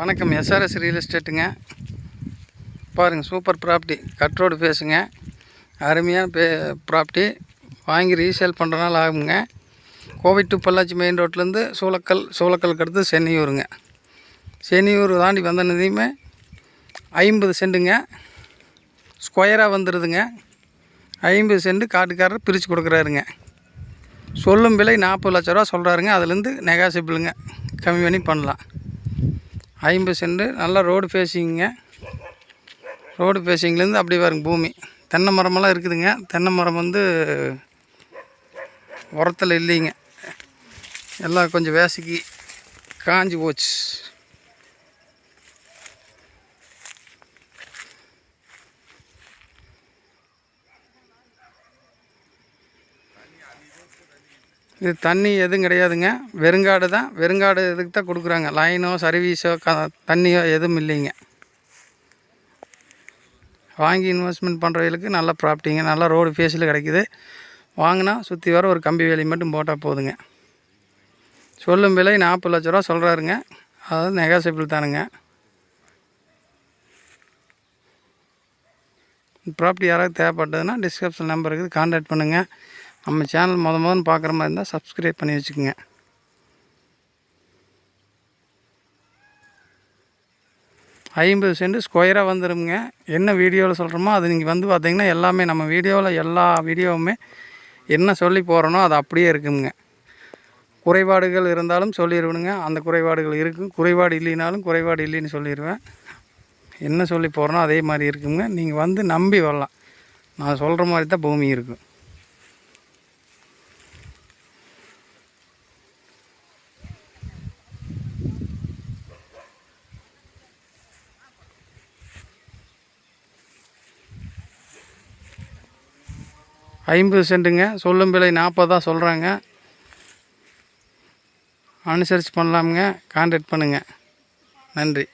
வணக்கம். SRS real எஸ்டேட்டுங்க பாருங்கள் super property cut road பேசுங்க. அருமையான பே ப்ராப்பர்ட்டி வாங்கி ரீசேல் பண்ணுறனால ஆகுங்க. கோவை டு பொள்ளாச்சி மெயின் ரோட்லேருந்து சூளக்கல் சூளக்கலுக்கு அடுத்து சென்னையூருங்க. சென்னையூர் தாண்டி வந்தனதையுமே ஐம்பது சென்ட்டுங்க ஸ்கொயராக வந்துடுதுங்க ஐம்பது சென்ட் காட்டுக்காரர் பிரித்து கொடுக்குறாருங்க. சொல்லும் விலை நாற்பது லட்ச ரூபா சொல்கிறாருங்க அதுலேருந்து நெகாசிபிளுங்க கம்மி பண்ணி பண்ணலாம். ஐம்பது சென்ட் நல்லா ரோடு ஃபேஸிங்க ரோடு ஃபேஸிங்லேருந்து அப்படி வருங்க பூமி. தென்னை மரமெல்லாம் இருக்குதுங்க. தென்னை மரம் வந்து உரத்தில் இல்லைங்க. எல்லாம் கொஞ்சம் வேசிக்கு காஞ்சி போச்சு. இது தண்ணி எதுவும் கிடையாதுங்க. வெறுங்காடு தான். வெறுங்காடு இதுக்கு தான் கொடுக்குறாங்க? லைனோ சர்வீஸோ க தண்ணியோ எதுவும் இல்லைங்க. வாங்கி இன்வெஸ்ட்மெண்ட் பண்ணுறவங்களுக்கு நல்ல ப்ராப்பர்ட்டிங்க நல்லா ரோடு ஃபேஸில் கிடைக்குது. வாங்கினா சுற்றி வர ஒரு கம்பி வேலி மட்டும் போட்டால் போதுங்க. சொல்லும் விலை நாற்பது லட்ச ரூபா சொல்கிறாருங்க அதாவது நெகாசிபிள் தானுங்க. ப்ராப்பர்ட்டி யாராவது தேவைப்பட்டதுன்னா டிஸ்கிரிப்ஷன் நம்பருக்கு கான்டாக்ட் பண்ணுங்கள் நம்ம சேனல் முத முதன்னு பார்க்குற மாதிரி இருந்தால் சப்ஸ்கிரைப் பண்ணி வச்சுக்கோங்க. ஐம்பது சென்ட் ஸ்கொயராக வந்துடுங்க என்ன வீடியோவில் சொல்கிறோமோ அது நீங்கள் வந்து பார்த்தீங்கன்னா எல்லாமே நம்ம வீடியோவில் எல்லா வீடியோவுமே என்ன சொல்லி போகிறனோ அது அப்படியே இருக்குங்க. குறைபாடுகள் இருந்தாலும் சொல்லிடுவேனுங்க அந்த குறைபாடுகள் இருக்கும். குறைபாடு இல்லைனாலும் குறைபாடு இல்லைன்னு சொல்லிடுவேன் என்ன சொல்லி போகிறனோ அதே மாதிரி இருக்குங்க. நீங்கள் வந்து நம்பி வரலாம். நான் சொல்கிற மாதிரி தான் பூமி இருக்கும். ஐம்பது சென்ட்டுங்க. சொல்லும் விலை நாற்பதா சொல்கிறாங்க அனுசரித்து பண்ணலாமுங்க. கான்டாக்ட் பண்ணுங்கள் நன்றி.